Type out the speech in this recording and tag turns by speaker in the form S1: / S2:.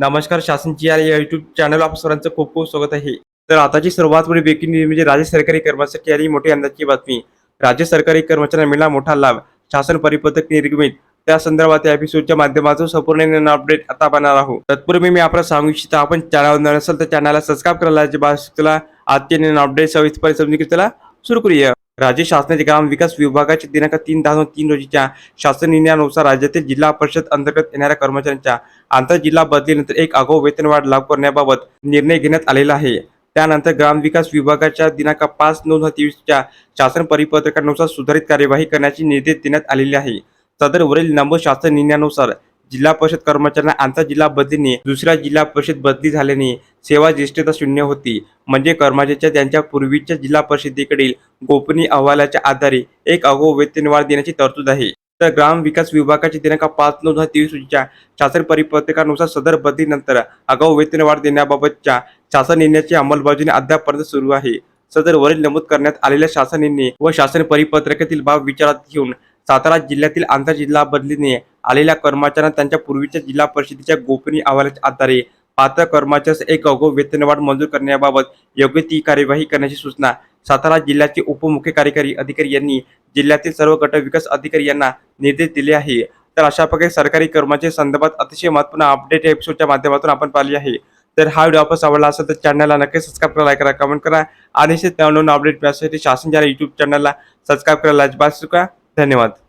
S1: नमस्कार शासनची या YouTube channel आप सरांचं खूप खूप स्वागत आहे. तर आताची सर्वात मोठी ब्रेकिंग न्यूज म्हणजे राज्य सरकारी कर्मचारी आली मोठी अंदाजची बातमी. राज्य सरकारी कर्मचाऱ्यांना मिळाला मोठा लाभ. शासन परिपत्रक निर्गमित त्या संदर्भात या एपिसोडच्या माध्यमातून संपूर्ण अपडेट आता पाहणार आहोत. तत्पूर्वी मी आपल्याला सांगू इच्छितो आपण चॅनलवर नसेल तर चॅनलला सबस्क्राईब करायला तुला आजचे अपडेट सविस्तर समजून घेऊन सुरू करूया. राज्य शासनाचे ग्राम विकास दिनांक तीन दहा दोन तीन रोजीच्या शासन निर्णयानुसार राज्यातील जिल्हा परिषद अंतर्गत येणाऱ्या कर्मचाऱ्यांच्या आंतरजिल्हा बदलीनंतर एक आगाऊ वेतनवाढ लागू करण्याबाबत निर्णय घेण्यात आलेला आहे. त्यानंतर ग्रामविकास विभागाच्या दिनांक पाच नऊ हजार तेवीसच्या शासन परिपत्रकानुसार सुधारित कार्यवाही करण्याचे निर्देश देण्यात आलेले आहे. सदर वरील नंबर शासन निर्णयानुसार जिल्हा परिषद कर्मचाऱ्यांना आंतरजिल्हा बदलीने दुसऱ्या जिल्हा परिषद बदली झाल्याने सेवा ज्येष्ठता शून्य होती. म्हणजे कर्मचाऱ्याच्या त्यांच्या पूर्वीच्या जिल्हा परिषदेकडील गोपनीय अहवालाच्या आधारे एक अगो वेतनवाढ देण्याची तरतूद आहे. तर ग्राम विकास विभागाच्या दिनांक पाच नऊ हजार तेवीस रोजीच्या शासन परिपत्रकानुसार सदर बदलीनंतर आगाऊ वेतनवाढ देण्याबाबतच्या शासन निर्णयाची अंमलबजावणी अद्यापपर्यंत सुरू आहे. सदर वरील नमूद करण्यात आलेल्या शासन निर्णय व शासन परिपत्रकातील बाब विचारात घेऊन सातारा जिल्ह्यातील आंतरजिल्हा बदलीने आलेल्या कर्मचाऱ्यांना त्यांच्या पूर्वीच्या जिल्हा परिषदेच्या गोपनीय अहवालाच्या आधारे पात्र कर्मचाऱ्यास एक अगो वेतनवाढ मंजूर करण्याबाबत योग्य ती कार्यवाही करण्याची सूचना सातारा जिल्ह्याचे उपमुख्य कार्यकारी अधिकारी यांनी जिल्ह्यातील सर्व गट विकास अधिकारी यांना निर्देश दिले आहे. तर अशा प्रकारे सरकारी कर्मचारी संदर्भात अतिशय महत्त्वपूर्ण अपडेट एपिसोडच्या माध्यमातून आपण पाहिली आहे. तर हा व्हिडिओ आपण आवडला असेल तर चॅनलला नक्की सबस्क्राईब करा लाईक करा कमेंट करा. आणि असेच नवनवीन अपडेट मिळण्यासाठी शासन युट्यूब चॅनलला सबस्क्राईब करायला अजिबात चुका धन्यवाद.